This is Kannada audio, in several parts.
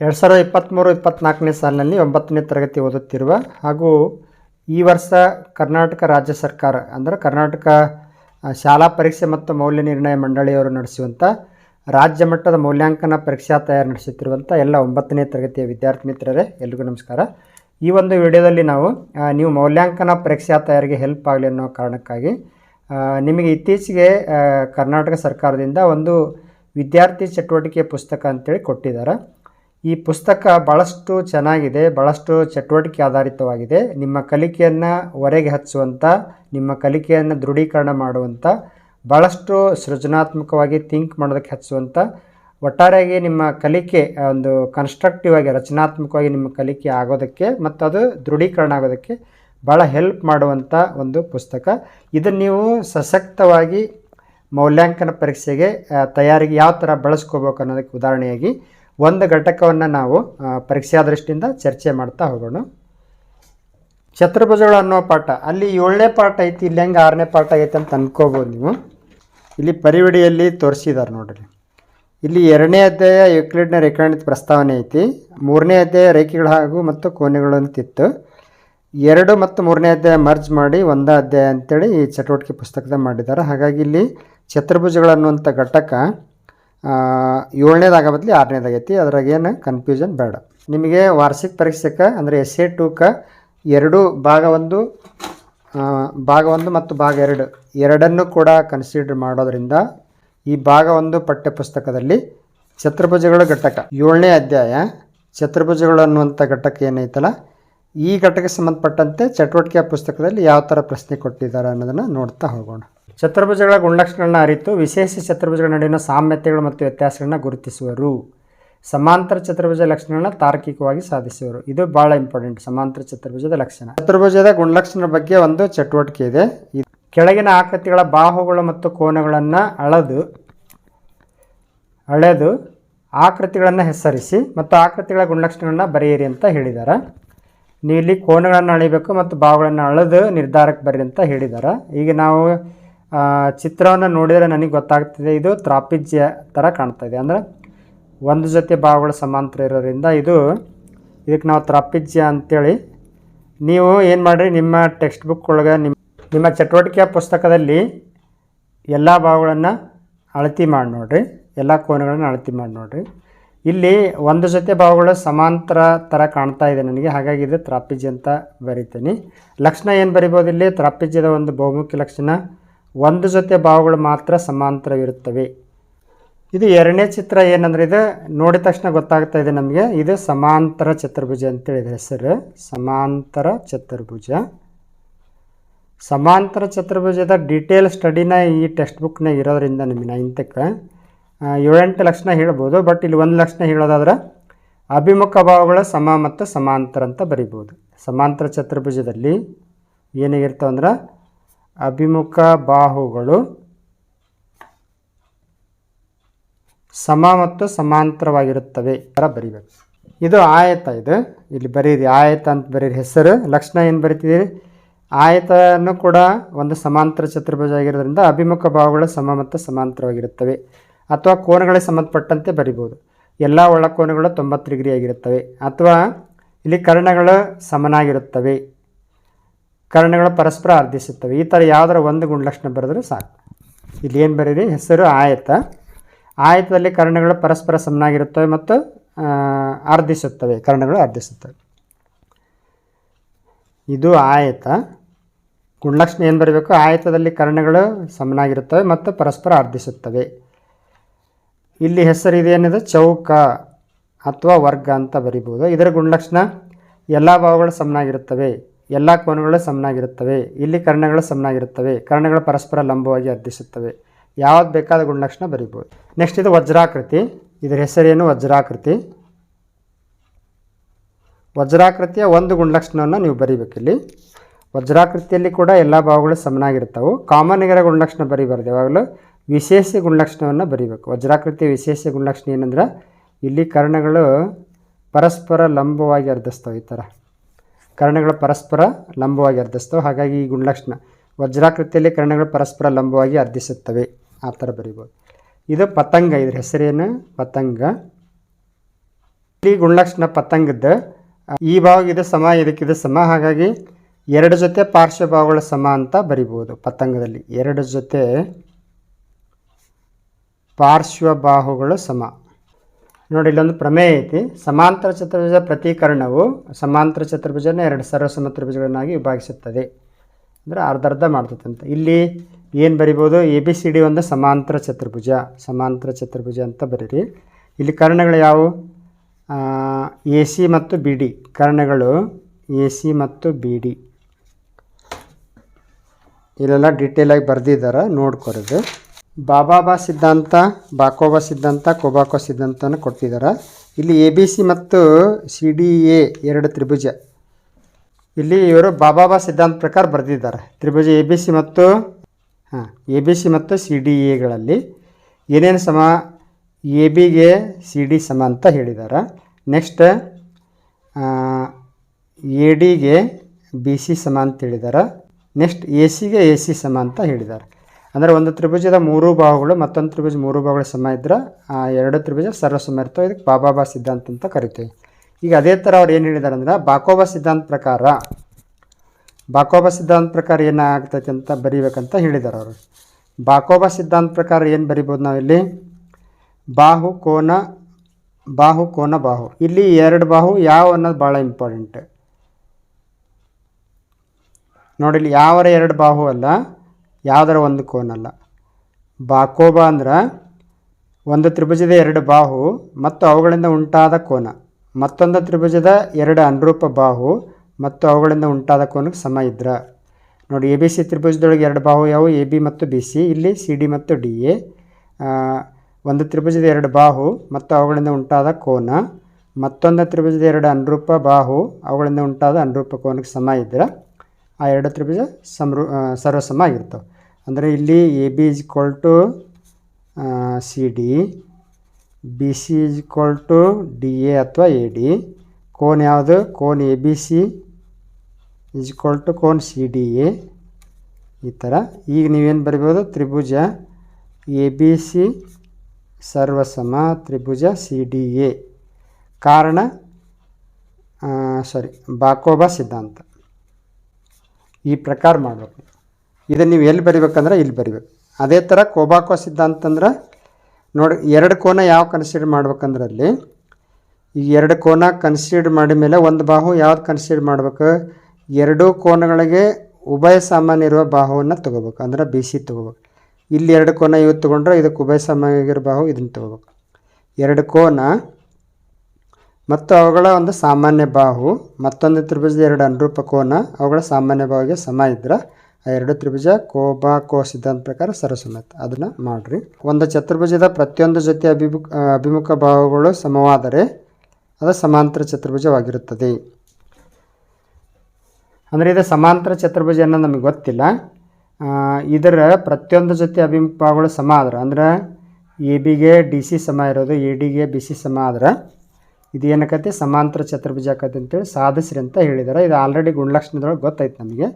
ಎರಡು ಸಾವಿರದ ಇಪ್ಪತ್ತ್ಮೂರು ಇಪ್ಪತ್ತ್ನಾಲ್ಕನೇ ಸಾಲಿನಲ್ಲಿ ಒಂಬತ್ತನೇ ತರಗತಿ ಓದುತ್ತಿರುವ ಹಾಗೂ ಈ ವರ್ಷ ಕರ್ನಾಟಕ ರಾಜ್ಯ ಸರ್ಕಾರ, ಅಂದರೆ ಕರ್ನಾಟಕ ಶಾಲಾ ಪರೀಕ್ಷೆ ಮತ್ತು ಮೌಲ್ಯ ನಿರ್ಣಯ ಮಂಡಳಿಯವರು ನಡೆಸುವಂಥ ರಾಜ್ಯ ಮಟ್ಟದ ಮೌಲ್ಯಾಂಕನ ಪರೀಕ್ಷಾ ತಯಾರಿ ನಡೆಸುತ್ತಿರುವಂಥ ಎಲ್ಲ ಒಂಬತ್ತನೇ ತರಗತಿಯ ವಿದ್ಯಾರ್ಥಿ ಮಿತ್ರರೇ, ಎಲ್ರಿಗೂ ನಮಸ್ಕಾರ. ಈ ಒಂದು ವಿಡಿಯೋದಲ್ಲಿ ನಾವು ನೀವು ಮೌಲ್ಯಾಂಕನ ಪರೀಕ್ಷಾ ತಯಾರಿಗೆ ಹೆಲ್ಪ್ ಆಗಲಿ ಅನ್ನೋ ಕಾರಣಕ್ಕಾಗಿ ನಿಮಗೆ ಇತ್ತೀಚೆಗೆ ಕರ್ನಾಟಕ ಸರ್ಕಾರದಿಂದ ಒಂದು ವಿದ್ಯಾರ್ಥಿ ಚಟುವಟಿಕೆ ಪುಸ್ತಕ ಅಂತೇಳಿ ಕೊಟ್ಟಿದ್ದಾರೆ. ಈ ಪುಸ್ತಕ ಭಾಳಷ್ಟು ಚೆನ್ನಾಗಿದೆ ಭಾಳಷ್ಟು ಚಟುವಟಿಕೆ ಆಧಾರಿತವಾಗಿದೆ. ನಿಮ್ಮ ಕಲಿಕೆಯನ್ನು ಹೊರಗೆ ಹಚ್ಚುವಂಥ ನಿಮ್ಮ ಕಲಿಕೆಯನ್ನು ದೃಢೀಕರಣ ಮಾಡುವಂಥ ಭಾಳಷ್ಟು ಸೃಜನಾತ್ಮಕವಾಗಿ ಥಿಂಕ್ ಮಾಡೋದಕ್ಕೆ ಹಚ್ಚುವಂಥ ಒಟ್ಟಾರೆಯಾಗಿ ನಿಮ್ಮ ಕಲಿಕೆ ಒಂದು ಕನ್ಸ್ಟ್ರಕ್ಟಿವ್ ಆಗಿ, ರಚನಾತ್ಮಕವಾಗಿ ನಿಮ್ಮ ಕಲಿಕೆ ಆಗೋದಕ್ಕೆ ಮತ್ತು ಅದು ದೃಢೀಕರಣ ಆಗೋದಕ್ಕೆ ಭಾಳ ಹೆಲ್ಪ್ ಮಾಡುವಂಥ ಒಂದು ಪುಸ್ತಕ. ಇದನ್ನು ನೀವು ಸಶಕ್ತವಾಗಿ ಮೌಲ್ಯಾಂಕನ ಪರೀಕ್ಷೆಗೆ ತಯಾರಿಗೆ ಯಾವ ಥರ ಬಳಸ್ಕೋಬೇಕು ಅನ್ನೋದಕ್ಕೆ ಉದಾಹರಣೆಯಾಗಿ ಒಂದು ಘಟಕವನ್ನು ನಾವು ಪರೀಕ್ಷಾ ದೃಷ್ಟಿಯಿಂದ ಚರ್ಚೆ ಮಾಡ್ತಾ ಹೋಗೋಣ. ಚತುರ್ಭುಜಗಳು ಅನ್ನೋ ಪಾಠ, ಅಲ್ಲಿ ಏಳನೇ ಪಾಠ ಐತಿ, ಇಲ್ಲಿ ಹೆಂಗೆ ಆರನೇ ಪಾಠ ಐತೆ ಅಂತ ಅಂದ್ಕೋಬೋದು ನೀವು. ಇಲ್ಲಿ ಪರಿವಿಡಿಯಲ್ಲಿ ತೋರಿಸಿದ್ದಾರೆ ನೋಡಿರಿ. ಇಲ್ಲಿ ಎರಡನೇ ಅಧ್ಯಾಯ ಯುಕ್ಲಿಡ್ನ ರೇಖಾಣಿತ ಪ್ರಸ್ತಾವನೆ ಐತಿ. ಮೂರನೇ ಅಧ್ಯಾಯ ರೇಖೆಗಳು ಹಾಗೂ ಮತ್ತು ಕೋನೆಗಳು ಅಂತಿತ್ತು ಎರಡು ಮತ್ತು ಮೂರನೇ ಅಧ್ಯಾಯ ಮರ್ಜ್ ಮಾಡಿ ಒಂದೇ ಅಧ್ಯಾಯ ಅಂತೇಳಿ ಈ ಚಟುವಟಿಕೆ ಪುಸ್ತಕದ ಮಾಡಿದ್ದಾರೆ. ಹಾಗಾಗಿ ಇಲ್ಲಿ ಚತುರ್ಭುಜಗಳು ಅನ್ನುವಂಥ ಘಟಕ ಏಳನೇದಾಗ ಬದಲಿ ಆರನೇದಾಗೈತಿ. ಅದ್ರಾಗೇನು ಕನ್ಫ್ಯೂಷನ್ ಬೇಡ. ನಿಮಗೆ ವಾರ್ಷಿಕ ಪರೀಕ್ಷೆಗೆ ಅಂದರೆ ಎಸ್ ಎ ಟೂಕ ಎರಡು ಭಾಗ ಒಂದು ಭಾಗ ಒಂದು ಮತ್ತು ಭಾಗ ಎರಡು ಎರಡನ್ನು ಕೂಡ ಕನ್ಸಿಡರ್ ಮಾಡೋದರಿಂದ ಈ ಭಾಗ ಒಂದು ಪಠ್ಯಪುಸ್ತಕದಲ್ಲಿ ಚತುರ್ಭುಜಗಳ ಘಟಕ ಏಳನೇ ಅಧ್ಯಾಯ ಚತುರ್ಭುಜಗಳು ಅನ್ನುವಂಥ ಘಟಕ ಏನೈತಲ್ಲ ಈ ಘಟಕಕ್ಕೆ ಸಂಬಂಧಪಟ್ಟಂತೆ ಚಟುವಟಿಕೆ ಪುಸ್ತಕದಲ್ಲಿ ಯಾವ ಥರ ಪ್ರಶ್ನೆ ಕೊಟ್ಟಿದ್ದಾರೆ ಅನ್ನೋದನ್ನು ನೋಡ್ತಾ ಹೋಗೋಣ. ಚತುರ್ಭುಜಗಳ ಗುಣಲಕ್ಷಣಗಳನ್ನ ಅರಿತು ವಿಶೇಷ ಚತುರ್ಭುಜಗಳ ನಡುವಿನ ಸಾಮ್ಯತೆಗಳು ಮತ್ತು ವ್ಯತ್ಯಾಸಗಳನ್ನ ಗುರುತಿಸುವರು. ಸಮಾಂತರ ಚತುರ್ಭುಜ ಲಕ್ಷಣಗಳನ್ನ ತಾರ್ಕಿಕವಾಗಿ ಸಾಧಿಸುವರು. ಇದು ಭಾಳ ಇಂಪಾರ್ಟೆಂಟ್ ಸಮಾಂತರ ಚತುರ್ಭುಜದ ಲಕ್ಷಣ. ಚತುರ್ಭುಜದ ಗುಣಲಕ್ಷಣ ಬಗ್ಗೆ ಒಂದು ಚಟುವಟಿಕೆ ಇದೆ. ಕೆಳಗಿನ ಆಕೃತಿಗಳ ಬಾಹುಗಳು ಮತ್ತು ಕೋನಗಳನ್ನು ಅಳೆದು ಅಳೆದು ಆಕೃತಿಗಳನ್ನು ಹೆಸರಿಸಿ ಮತ್ತು ಆಕೃತಿಗಳ ಗುಣಲಕ್ಷಣಗಳನ್ನ ಬರೆಯಿರಿ ಅಂತ ಹೇಳಿದ್ದಾರೆ ನೀವು ಇಲ್ಲಿ ಕೋನಗಳನ್ನು ಅಳಿಬೇಕು ಮತ್ತು ಬಾವುಗಳನ್ನು ಅಳೆದು ನಿರ್ಧಾರಕ್ಕೆ ಬರ್ರಿ ಅಂತ ಹೇಳಿದ್ದಾರೆ ಈಗ ನಾವು ಚಿತ್ರವನ್ನು ನೋಡಿದರೆ ನನಗೆ ಗೊತ್ತಾಗ್ತಿದೆ, ಇದು ತ್ರಾಪಿಜ್ಯ ಥರ ಕಾಣ್ತಾ ಇದೆ. ಅಂದರೆ ಒಂದು ಜೊತೆ ಬಾಹುಗಳು ಸಮಾಂತರ ಇರೋದ್ರಿಂದ ಇದು, ಇದಕ್ಕೆ ನಾವು ತ್ರಾಪಿಜ್ಯ ಅಂತೇಳಿ ನೀವು ಏನು ಮಾಡಿರಿ, ನಿಮ್ಮ ಟೆಕ್ಸ್ಟ್ ಬುಕ್ ಒಳಗೆ ನಿಮ್ಮ ನಿಮ್ಮ ಚಟುವಟಿಕೆಯ ಪುಸ್ತಕದಲ್ಲಿ ಎಲ್ಲ ಬಾವುಗಳನ್ನು ಅಳತಿ ಮಾಡಿ ನೋಡಿರಿ. ಎಲ್ಲ ಕೋನಗಳನ್ನು ಅಳತಿ ಮಾಡಿ ನೋಡ್ರಿ. ಇಲ್ಲಿ ಒಂದು ಜೊತೆ ಭಾವಗಳು ಸಮಾಂತರ ಥರ ಕಾಣ್ತಾ ಇದೆ ನನಗೆ. ಹಾಗಾಗಿ ಇದು ತ್ರಾಪಿಜ್ಯ ಅಂತ ಬರಿತೀನಿ. ಲಕ್ಷಣ ಏನು ಬರಿಬೋದು ಇಲ್ಲಿ? ತ್ರಾಪಿಜ್ಯದ ಒಂದು ಬಹುಮುಖ್ಯ ಲಕ್ಷಣ, ಒಂದು ಜೊತೆ ಭಾವಗಳು ಮಾತ್ರ ಸಮಾಂತರವಿರುತ್ತವೆ. ಇದು ಎರಡನೇ ಚಿತ್ರ ಏನಂದ್ರೆ ಇದು ನೋಡಿದ ತಕ್ಷಣ ಗೊತ್ತಾಗ್ತಾ ಇದೆ ನಮಗೆ. ಇದು ಸಮಾಂತರ ಚತುರ್ಭುಜ ಅಂತೇಳಿ ಇದೆ ಹೆಸರು ಸಮಾಂತರ ಚತುರ್ಭುಜ. ಸಮಾಂತರ ಚತುರ್ಭುಜದ ಡೀಟೇಲ್ ಸ್ಟಡಿನ ಈ ಟೆಕ್ಸ್ಟ್ ಬುಕ್ನಾಗ ಇರೋದ್ರಿಂದ ನಿಮಗೆ ನೈನ್ತಕ್ಕೆ ಏಳೆಂಟು ಲಕ್ಷಣ ಹೇಳ್ಬೋದು ಬಟ್ ಇಲ್ಲಿ ಒಂದು ಲಕ್ಷಣ ಹೇಳೋದಾದ್ರೆ ಅಭಿಮುಖ ಭಾವಗಳ ಸಮ ಮತ್ತು ಸಮಾಂತರ ಅಂತ ಬರಿಬೋದು. ಸಮಾಂತರ ಚತುರ್ಭುಜದಲ್ಲಿ ಏನಾಗಿರ್ತವೆ ಅಂದ್ರೆ ಅಭಿಮುಖ ಬಾಹುಗಳು ಸಮ ಮತ್ತು ಸಮಾಂತರವಾಗಿರುತ್ತವೆ ಥರ ಬರಿಬೇಕು. ಇದು ಆಯತ ಇದು. ಇಲ್ಲಿ ಬರೀರಿ ಆಯತ ಅಂತ ಬರೀರಿ ಹೆಸರು. ಲಕ್ಷಣ ಏನು ಬರಿತಿದ್ದೀರಿ? ಆಯತನೂ ಕೂಡ ಒಂದು ಸಮಾಂತರ ಚತುರ್ಭುಜ ಆಗಿರೋದ್ರಿಂದ ಅಭಿಮುಖ ಭಾವಗಳು ಸಮ ಮತ್ತು ಸಮಾಂತರವಾಗಿರುತ್ತವೆ. ಅಥವಾ ಕೋನಗಳಿಗೆ ಸಂಬಂಧಪಟ್ಟಂತೆ ಬರಿಬೋದು ಎಲ್ಲ ಒಳಕೋನಗಳು ತೊಂಬತ್ತು ಡಿಗ್ರಿ ಆಗಿರುತ್ತವೆ. ಅಥವಾ ಇಲ್ಲಿ ಕರ್ಣಗಳು ಸಮನಾಗಿರುತ್ತವೆ. ಕರ್ಣಗಳು ಪರಸ್ಪರ ಅರ್ಧಿಸುತ್ತವೆ ಈ ಥರ ಯಾವುದರ ಒಂದು ಗುಣಲಕ್ಷಣ ಬರೆದರೂ ಸಾಕು. ಇಲ್ಲಿ ಏನು ಬರೀರಿ? ಹೆಸರು, ಆಯತ. ಆಯತದಲ್ಲಿ ಕರ್ಣಗಳು ಪರಸ್ಪರ ಸಮನಾಗಿರುತ್ತವೆ ಮತ್ತು ಅರ್ಧಿಸುತ್ತವೆ ಕರ್ಣಗಳು ಅರ್ಧಿಸುತ್ತವೆ ಇದು ಆಯತ. ಗುಣಲಕ್ಷಣ ಏನು ಬರಬೇಕು? ಆಯತದಲ್ಲಿ ಕರ್ಣಗಳು ಸಮನಾಗಿರುತ್ತವೆ ಮತ್ತು ಪರಸ್ಪರ ಅರ್ಧಿಸುತ್ತವೆ ಇಲ್ಲಿ ಹೆಸರು ಅನ್ನೋದು ಚೌಕ ಅಥವಾ ವರ್ಗ ಅಂತ ಬರಿಬೋದು ಇದರ ಗುಣಲಕ್ಷಣ ಎಲ್ಲ ಭಾವಗಳು ಸಮನಾಗಿರುತ್ತವೆ. ಎಲ್ಲ ಕೋನಗಳು ಸಮನಾಗಿರುತ್ತವೆ. ಇಲ್ಲಿ ಕರ್ಣಗಳು ಸಮನಾಗಿರುತ್ತವೆ. ಕರ್ಣಗಳು ಪರಸ್ಪರ ಲಂಬವಾಗಿ ಅರ್ಧಿಸುತ್ತವೆ. ಯಾವ್ದು ಬೇಕಾದ ಗುಣಲಕ್ಷಣ ಬರಿಬೋದು ನೆಕ್ಸ್ಟ್ ಇದು ವಜ್ರಾಕೃತಿ. ಇದರ ಹೆಸರೇನು? ವಜ್ರಾಕೃತಿ. ವಜ್ರಾಕೃತಿಯ ಒಂದು ಗುಣಲಕ್ಷಣವನ್ನು ನೀವು ಬರಿಬೇಕಿಲ್ಲಿ. ವಜ್ರಾಕೃತಿಯಲ್ಲಿ ಕೂಡ ಎಲ್ಲ ಭಾವಗಳು ಸಮನಾಗಿರ್ತವೆ ಕಾಮನ್ ಗುಣಲಕ್ಷಣ ಬರಿಬಾರ್ದು ಯಾವಾಗಲೂ. ವಿಶೇಷ ಗುಣಲಕ್ಷಣವನ್ನು ಬರಿಬೇಕು. ವಜ್ರಾಕೃತಿಯ ವಿಶೇಷ ಗುಣಲಕ್ಷಣ ಏನಂದ್ರೆ ಇಲ್ಲಿ ಕರ್ಣಗಳು ಪರಸ್ಪರ ಲಂಬವಾಗಿ ಅರ್ಧಿಸ್ತವೆ ಈ ಥರ ಕರ್ಣಗಳು ಪರಸ್ಪರ ಲಂಬವಾಗಿ ಅರ್ಧಿಸ್ತವೆ ಹಾಗಾಗಿ ಈ ಗುಣಲಕ್ಷಣ. ವಜ್ರಾಕೃತಿಯಲ್ಲಿ ಕರ್ಣಗಳು ಪರಸ್ಪರ ಲಂಬವಾಗಿ ಅರ್ಧಿಸುತ್ತವೆ. ಆ ಥರ ಬರಿಬೋದು. ಇದು ಪತಂಗ, ಇದ್ರ ಹೆಸರೇನು? ಪತಂಗ. ಇಲ್ಲಿ ಗುಣಲಕ್ಷಣ ಪತಂಗದ ಈ ಭಾಗ ಇದು ಸಮ ಇದಕ್ಕಿದು ಸಮ, ಹಾಗಾಗಿ ಎರಡು ಜೊತೆ ಪಾರ್ಶ್ವಭಾವಗಳ ಸಮ ಅಂತ ಬರಿಬೋದು ಪತಂಗದಲ್ಲಿ. ಎರಡು ಜೊತೆ ಪಾರ್ಶ್ವ ಬಾಹುಗಳು ಸಮ. ನೋಡಿ, ಇಲ್ಲೊಂದು ಪ್ರಮೇಯ ಐತಿ. ಸಮಾಂತರ ಚತುರ್ಭುಜ ಪ್ರತೀಕರಣವು ಸಮಾಂತರ ಚತುರ್ಭುಜನ ಎರಡು ಸರ್ವಸಮ ತ್ರಿಭುಜಗಳನ್ನಾಗಿ ವಿಭಾಗಿಸುತ್ತದೆ. ಅಂದರೆ ಅರ್ಧ ಅರ್ಧ ಮಾಡ್ತೈತೆ ಅಂತ ಇಲ್ಲಿ ಏನು ಬರಿಬೋದು? ಎ ಬಿ ಸಿ ಡಿ ಒಂದು ಸಮಾಂತರ ಚತುರ್ಭುಜ. ಸಮಾಂತರ ಚತುರ್ಭುಜ ಅಂತ ಬರೀರಿ. ಇಲ್ಲಿ ಕರ್ಣಗಳು ಯಾವುವು? ಎ ಸಿ ಮತ್ತು ಬಿ ಡಿ ಕರ್ಣಗಳು ಎ ಸಿ ಮತ್ತು ಬಿ ಡಿ ಇಲ್ಲೆಲ್ಲ ಡೀಟೇಲಾಗಿ ಬರೆದಿದ್ದಾರೆ? ನೋಡ್ಕೊರೋದು. ಬಾಬಾಬಾ ಸಿದ್ಧಾಂತ ಬಾಕೋಬಾ ಸಿದ್ಧಾಂತ ಕೊಬಾಕೋ ಸಿದ್ಧಾಂತನ ಕೊಟ್ಟಿದ್ದಾರೆ ಇಲ್ಲಿ ಎ ಬಿ ಸಿ ಮತ್ತು ಸಿ ಡಿ ಎ ಎರಡು ತ್ರಿಭುಜ. ಇಲ್ಲಿ ಇವರು ಬಾಬಾಬಾ ಸಿದ್ಧಾಂತ ಪ್ರಕಾರ ಬರೆದಿದ್ದಾರೆ. ತ್ರಿಭುಜ ಎ ಬಿ ಸಿ ಮತ್ತು, ಹಾಂ, ಎ ಬಿ ಸಿ ಮತ್ತು ಸಿ ಡಿ ಎಗಳಲ್ಲಿ ಏನೇನು ಸಮ, ಎ ಬಿಗೆ ಸಿ ಡಿ ಸಮ ಅಂತ ಹೇಳಿದ್ದಾರೆ. ನೆಕ್ಸ್ಟ್ ಎ ಡಿಗೆ ಬಿ ಸಿ ಸಮ ಅಂತ ಹೇಳಿದ್ದಾರೆ. ನೆಕ್ಸ್ಟ್ ಎ ಸಿಗೆ ಎ ಸಿ ಸಮ ಅಂತ ಹೇಳಿದ್ದಾರೆ. ಅಂದರೆ ಒಂದು ತ್ರಿಭುಜದ ಮೂರು ಬಾಹುಗಳು ಮತ್ತೊಂದು ತ್ರಿಭುಜ ಮೂರು ಬಾಹುಗಳ ಸಮ ಇದ್ದರೆ ಆ ಎರಡು ತ್ರಿಭುಜ ಸರ್ವಸಮ ಇರ್ತವೆ. ಇದಕ್ಕೆ ಬಾಬಾಬಾ ಸಿದ್ಧಾಂತ ಅಂತ ಕರಿತೀವಿ. ಈಗ ಅದೇ ಥರ ಅವ್ರು ಏನು ಹೇಳಿದ್ದಾರೆ ಅಂದ್ರೆ, ಬಾಕೋಬಾ ಸಿದ್ಧಾಂತ ಪ್ರಕಾರ, ಬಾಕೋಬಾ ಸಿದ್ಧಾಂತ ಪ್ರಕಾರ ಏನಾಗ್ತೈತೆ ಅಂತ ಬರೀಬೇಕಂತ ಹೇಳಿದ್ದಾರೆ ಅವರು. ಬಾಕೋಬಾ ಸಿದ್ಧಾಂತ ಪ್ರಕಾರ ಏನು ಬರಿಬೋದು ನಾವಿಲ್ಲಿ ಬಾಹು, ಕೋನ ಬಾಹು ಕೋನ, ಬಾಹು. ಇಲ್ಲಿ ಎರಡು ಬಾಹು ಯಾವ ಅನ್ನೋದು ಭಾಳ ಇಂಪಾರ್ಟೆಂಟ್ ನೋಡಿ ಇಲ್ಲಿ ಯಾವರ ಎರಡು ಬಾಹು ಅಲ್ಲ ಯಾವುದರ ಒಂದು ಕೋನ ಅಲ್ಲ. ಬಾಕೋಬಾ ಅಂದ್ರೆ ಒಂದು ತ್ರಿಭುಜದ ಎರಡು ಬಾಹು ಮತ್ತು ಅವುಗಳಿಂದ ಉಂಟಾದ ಕೋನ. ಮತ್ತೊಂದು ತ್ರಿಭುಜದ ಎರಡು ಅನುರೂಪ ಬಾಹು ಮತ್ತು ಅವುಗಳಿಂದ ಉಂಟಾದ ಕೋನಕ್ಕೆ ಸಮ ಇದ್ರ. ನೋಡಿ ಎ ಬಿ ಸಿ ತ್ರಿಭುಜದೊಳಗೆ ಎರಡು ಬಾಹು ಯಾವು ಎ ಬಿ ಮತ್ತು ಬಿ ಸಿ. ಇಲ್ಲಿ ಸಿ ಡಿ ಮತ್ತು ಡಿ ಎ. ಒಂದು ತ್ರಿಭುಜದ ಎರಡು ಬಾಹು ಮತ್ತು ಅವುಗಳಿಂದ ಉಂಟಾದ ಕೋನ. ಮತ್ತೊಂದು ತ್ರಿಭುಜದ ಎರಡು ಅನುರೂಪ ಬಾಹು ಅವುಗಳಿಂದ ಉಂಟಾದ ಅನುರೂಪ ಕೋನಕ್ಕೆ ಸಮ ಇದ್ರೆ. ಆ ಎರಡು ತ್ರಿಭುಜ ಸಮೃ ಆ, ಸರ್ವಸಮ ಆಗಿರ್ತವೆ. ಅಂದರೆ ಇಲ್ಲಿ A B is equal to C D B C is equal to D A ಅಥವಾ ಎ ಡಿ ಕೋನ್ ಯಾವುದು? Cone A B C is equal to cone C D A ಈ ಥರ ಈಗ ನೀವೇನು ಬರಿಬೋದು? ತ್ರಿಭುಜ ಎ ಬಿ ಸಿ ಸರ್ವಸಮ ತ್ರಿಭುಜ ಸಿ ಡಿ ಎ ಕಾರಣ ಸಾರಿ ಬಾಕೋಬಾ ಸಿದ್ಧಾಂತ. ಈ ಪ್ರಕಾರ ಮಾಡಬೇಕು. ಇದನ್ನು ನೀವು ಎಲ್ಲಿ ಬರಿಬೇಕಂದ್ರೆ ಇಲ್ಲಿ ಬರಿಬೇಕು. ಅದೇ ಥರ ಕೋಬಾಕೋ ಸಿದ್ಧಾಂತ ಅಂದ್ರೆ ನೋಡಿ, ಎರಡು ಕೋನ ಯಾವ ಕನ್ಸಿಡರ್ ಮಾಡ್ಬೇಕಂದ್ರೆ ಅಲ್ಲಿ ಈ ಎರಡು ಕೋನ ಕನ್ಸಿಡರ್ ಮಾಡಿದ ಮೇಲೆ ಒಂದು ಬಾಹು ಯಾವ್ದು ಕನ್ಸಿಡರ್ ಮಾಡ್ಬೇಕು? ಎರಡೂ ಕೋನಗಳಿಗೆ ಉಭಯ ಸಾಮಾನ್ಯ ಇರುವ ಬಾಹುವನ್ನು ತೊಗೋಬೇಕು, ಅಂದ್ರೆ ಬಿ ಸಿ ತೊಗೋಬೇಕು. ಇಲ್ಲಿ ಎರಡು ಕೋನ ಇವು ತೊಗೊಂಡ್ರೆ ಇದಕ್ಕೆ ಉಭಯ ಸಾಮಾನ್ಯ ಬಾಹು ಇದನ್ನು ತೊಗೋಬೇಕು. ಎರಡು ಕೋನ ಮತ್ತು ಅವುಗಳ ಒಂದು ಸಾಮಾನ್ಯ ಬಾಹು, ಮತ್ತೊಂದು ತ್ರಿಭುಜದ ಎರಡು ಅನುರೂಪ ಕೋನ, ಅವುಗಳ ಸಾಮಾನ್ಯ ಬಾಹುಗೆ ಸಮ ಇದ್ರೆ ಆ ಎರಡು ತ್ರಿಭುಜ ಕೋಬಾ ಕೋ ಸಿದ್ಧಾಂತ ಪ್ರಕಾರ ಸರಸಮತ ಅದನ್ನು ಮಾಡಿರಿ. ಒಂದು ಚತುರ್ಭುಜದ ಪ್ರತಿಯೊಂದು ಜೊತೆ ಅಭಿಮುಖ ಅಭಿಮುಖ ಭಾವಗಳು ಸಮವಾದರೆ ಅದು ಸಮಾಂತರ ಚತುರ್ಭುಜವಾಗಿರುತ್ತದೆ. ಅಂದರೆ ಇದು ಸಮಾಂತರ ಚತುರ್ಭುಜ ಅನ್ನೋದು ನಮಗೆ ಗೊತ್ತಿಲ್ಲ. ಇದರ ಪ್ರತಿಯೊಂದು ಜೊತೆ ಅಭಿಮುಖ ಭಾವಗಳು ಸಮ ಆದ್ರೆ, ಅಂದ್ರೆ ಎ ಬಿಗೆ ಡಿ ಸಿ ಸಮ ಇರೋದು, ಎ ಡಿಗೆ ಬಿ ಸಿ ಸಮ ಆದ್ರೆ ಇದು ಏನಕ್ಕತಿ ಸಮಾಂತರ ಚತುರ್ಭುಜ ಆಕತಿ ಅಂತೇಳಿ ಸಾಧಿಸ್ರಿ ಅಂತ ಹೇಳಿದ್ದಾರೆ ಇದು ಆಲ್ರೆಡಿ ಗುಣಲಕ್ಷಣದೊಳಗೆ ಗೊತ್ತಾಯ್ತು ನಮಗೆ.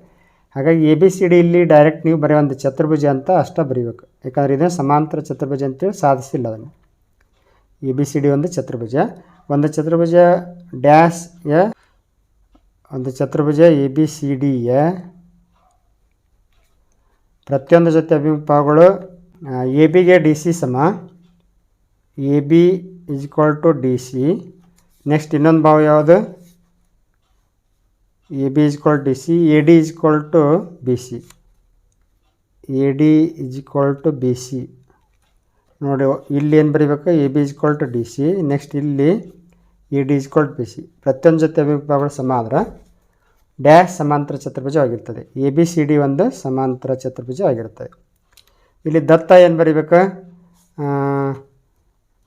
ಹಾಗಾಗಿ ಎ ಬಿ ಸಿ ಡಿ ಇಲ್ಲಿ ಡೈರೆಕ್ಟ್ ನೀವು ಬರೀ ಒಂದು ಚತುರ್ಭುಜ ಅಂತ ಅಷ್ಟೇ ಬರೀಬೇಕು. ಯಾಕಂದ್ರೆ ಇದನ್ನು ಸಮಾಂತರ ಚತುರ್ಭುಜ ಅಂತೇಳಿ ಸಾಧಿಸಿಲ್ಲ ಅದನ್ನು. ಎ ಬಿ ಸಿ ಡಿ ಒಂದು ಚತುರ್ಭುಜ. ಒಂದು ಚತುರ್ಭುಜ ಡ್ಯಾಶ್ ಯ, ಒಂದು ಚತುರ್ಭುಜ ಎ ಬಿ ಸಿ ಡಿ ಯ ಪ್ರತಿಯೊಂದು ಜೊತೆ ಅಭಿಮುಖಗಳು ಎ ಬಿಗೆ ಡಿ ಸಿ ಸಮ. A B equal to D C next ಇನ್ನೊಂದು ಭಾವ ಯಾವುದು? A B is equal D C A D is equal to B C A D is equal to B C ನೋಡಿ, ಇಲ್ಲಿ ಏನು ಬರೀಬೇಕು? A B is equal to D C next ಇಲ್ಲಿ A D is equal to B C ಪ್ರತಿಯೊಂದು ಜೊತೆ ಅಭಿಪ್ರಾಯಗಳು ಸಮ ಆದ್ರೆ ಡ್ಯಾಶ್ ಸಮಾಂತರ ಚತುರ್ಭುಜವಾಗಿರ್ತದೆ ಎ ಬಿ ಸಿ ಡಿ ಒಂದು ಸಮಾಂತರ ಚತುರ್ಭುಜವಾಗಿರ್ತದೆ ಇಲ್ಲಿ ದತ್ತ ಏನು ಬರೀಬೇಕು?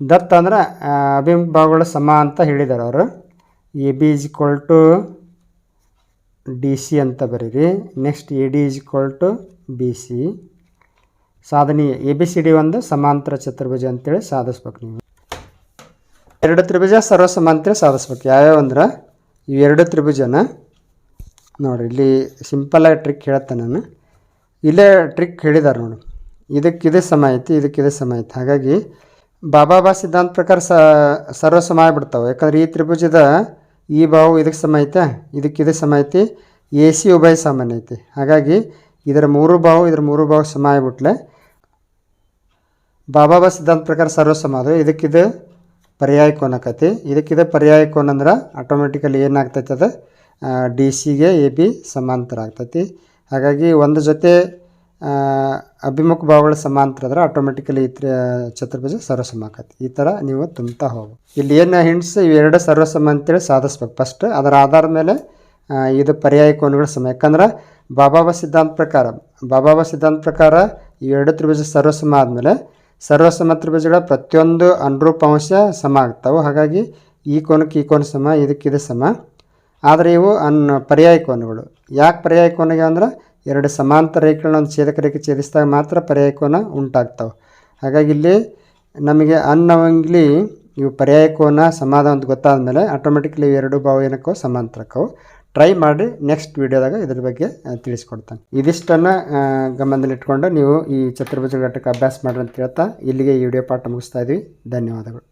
ದತ್ತ ಅಂದ್ರೆ ಅಭಿಮುಖ ಭಾಗಗಳು ಸಮ ಅಂತ ಹೇಳಿದ್ದಾರೆ ಅವರು. A B is equal to C ಅಂತ ಬರೀರಿ. Next A D is equal to B C ಸಾಧನೀಯ A B C D ಒಂದು ಸಮಾಂತರ ಚತುರ್ಭುಜ ಅಂತೇಳಿ ಸಾಧಿಸ್ಬೇಕು ನೀವು. ಎರಡು ತ್ರಿಭುಜ ಸರ್ವಸಮಾಂತರ ಸಾಧಿಸ್ಬೇಕು. ಯಾವ್ಯಾವ ಅಂದ್ರೆ? ಇವೆರಡು ತ್ರಿಭುಜನ. ನೋಡಿರಿ, ಇಲ್ಲಿ ಸಿಂಪಲಾಗಿ ಟ್ರಿಕ್ ಹೇಳ್ತೇನೆ ನಾನು. ಇಲ್ಲೇ ಟ್ರಿಕ್ ಹೇಳಿದ್ದಾರೆ ನೋಡಿ. ಇದಕ್ಕೆ ಇದೇ ಸಮ ಐತಿ, ಇದಕ್ಕೆ ಇದೇ ಸಮ ಐತಿ. ಹಾಗಾಗಿ ಬಾಬಾಬಾ ಸಿದ್ಧಾಂತ ಪ್ರಕಾರ ಸರ್ವ ಸಮ ಆಗ್ಬಿಡ್ತಾವೆ. ಯಾಕಂದ್ರೆ ಈ ತ್ರಿಭುಜದ ಈ ಬಾವು ಇದಕ್ಕೆ ಸಮ ಐತೆ, ಇದಕ್ಕೆ ಇದಕ್ಕೆ ಸಮ ಐತಿ, ಎ ಸಿ ಉಭಯ ಸಾಮಾನ್ಯ ಐತಿ. ಹಾಗಾಗಿ ಇದರ ಮೂರು ಬಾವು ಇದರ ಮೂರು ಬಾವು ಸಮ ಆಗ್ಬಿಟ್ಲೆ, ಬಾಬಾಬಾ ಸಿದ್ಧಾಂತ ಪ್ರಕಾರ ಸರ್ವ ಸಮ ಅದು ಇದಕ್ಕಿದು ಪರ್ಯಾಯ ಕೋನ ಆಕತಿ ಇದಕ್ಕಿದೆ ಪರ್ಯಾಯ ಕೋನ ಅಂದ್ರೆ ಆಟೋಮೆಟಿಕಲಿ ಏನಾಗ್ತೈತೆ ಅದು? ಡಿ ಸಿಗೆ ಎ ಬಿ ಸಮಾಂತರ ಆಗ್ತೈತಿ ಹಾಗಾಗಿ ಒಂದು ಜೊತೆ ಅಭಿಮುಖ ಭಾವಗಳು ಸಮಾಂತರ ಆದರೆ ಆಟೋಮೆಟಿಕಲಿ ಈ ತ್ರಿ, ಚತುರ್ಭುಜ ಸರ್ವಸಮ ಆಕತಿ ಈ ಥರ ನೀವು ತುಂಬ್ತಾ ಹೋಗು. ಇಲ್ಲಿ ಏನು ಇವು ಎರಡು ಸರ್ವಸಮ ಅಂತೇಳಿ ಸಾಧಿಸ್ಬೇಕು. ಫಸ್ಟ್ ಅದರ ಆಧಾರದ ಮೇಲೆ ಇದು ಪರ್ಯಾಯ ಕೋನಗಳ ಸಮ. ಯಾಕಂದ್ರೆ ಬಾಬಾಬ ಸಿದ್ಧಾಂತ ಪ್ರಕಾರ ಬಾಬಾಬ ಸಿದ್ಧಾಂತ ಪ್ರಕಾರ ಇವೆರಡು ತ್ರಿಭುಜ ಸರ್ವಸಮ ಆದಮೇಲೆ ಸರ್ವಸಮ ತ್ರಿಭುಜಗಳ ಪ್ರತಿಯೊಂದು ಅನುರೂಪ ಅಂಶ ಸಮ ಆಗ್ತಾವೆ. ಹಾಗಾಗಿ ಈ ಕೋನಕ್ಕೆ ಈ ಕೋನ ಸಮ, ಇದಕ್ಕೆ ಇದು ಸಮ. ಆದರೆ ಇವು ಅನ್ ಪರ್ಯಾಯ ಕೋನಗಳು. ಯಾಕೆ ಪರ್ಯಾಯ ಕೋನಗೆ ಅಂದ್ರೆ ಎರಡು ಸಮಾಂತರ ರೇಖೆಗಳನ್ನ ಒಂದು ಛೇದಕ ರೇಖೆ ಛೇದಿಸಿದಾಗ ಮಾತ್ರ ಪರ್ಯಾಯ ಕೋನ ಉಂಟಾಗ್ತವೆ. ಹಾಗಾಗಿ ಇಲ್ಲಿ ನಮಗೆ ಅನ್ನವಂಗ್ಲಿ ಇವು ಪರ್ಯಾಯ ಕೋನ ಸಮಾಧ ಅಂತ ಗೊತ್ತಾದ ಮೇಲೆ ಆಟೋಮೆಟಿಕ್ಲಿ ಎರಡು ಭಾವ ಏನಕ್ಕೋ ಸಮಾಂತರಕ್ಕವು. ಟ್ರೈ ಮಾಡಿ ನೆಕ್ಸ್ಟ್ ವೀಡಿಯೋದಾಗ ಇದ್ರ ಬಗ್ಗೆ ತಿಳಿಸ್ಕೊಡ್ತಾನೆ. ಇದಿಷ್ಟನ್ನು ಗಮನದಲ್ಲಿಟ್ಕೊಂಡು ನೀವು ಈ ಚತುರ್ಭುಜ ಘಟಕ ಅಭ್ಯಾಸ ಮಾಡ್ರಿ ಅಂತ ಹೇಳ್ತಾ ಇಲ್ಲಿಗೆ ಈ ವಿಡಿಯೋ ಪಾಠ ಮುಗಿಸ್ತಾ ಇದ್ವಿ. ಧನ್ಯವಾದಗಳು.